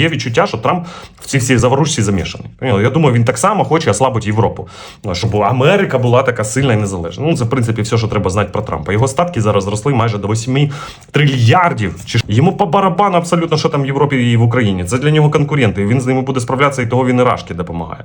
є відчуття, що Трамп в цій всій заворушці замішаний. Я думаю, він так само хоче ослабити Європу, щоб Америка була така сильна і незалежна. Ну, це в принципі все, що треба знати про Трампа. Його статки зараз зросли майже до 8 трильярдів. Чи йому по барабану абсолютно, що там в Європі і в Україні. Це для нього конкуренти. Він з ними буде справлятися, і того він і Рашки допомагає.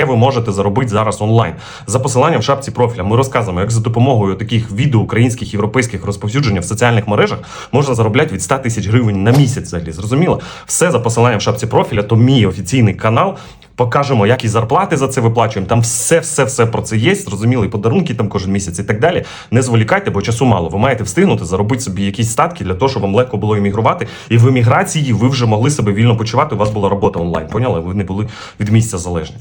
де ви можете заробити зараз онлайн. За посиланням в шапці профіля ми розказуємо, як за допомогою таких відео українських європейських розповсюдження в соціальних мережах можна заробляти від 100 тисяч гривень на місяць. Взагалі зрозуміло, все за посиланням в шапці профіля. То мій офіційний канал. Покажемо, які зарплати за це виплачуємо. Там все, все, все про це є. Зрозуміло, і подарунки там кожен місяць і так далі. Не зволікайте, бо часу мало. Ви маєте встигнути заробити собі якісь статки для того, щоб вам легко було іммігрувати. І в еміграції ви вже могли себе вільно почувати. У вас була робота онлайн. Поняли? Ви не були від місця залежні.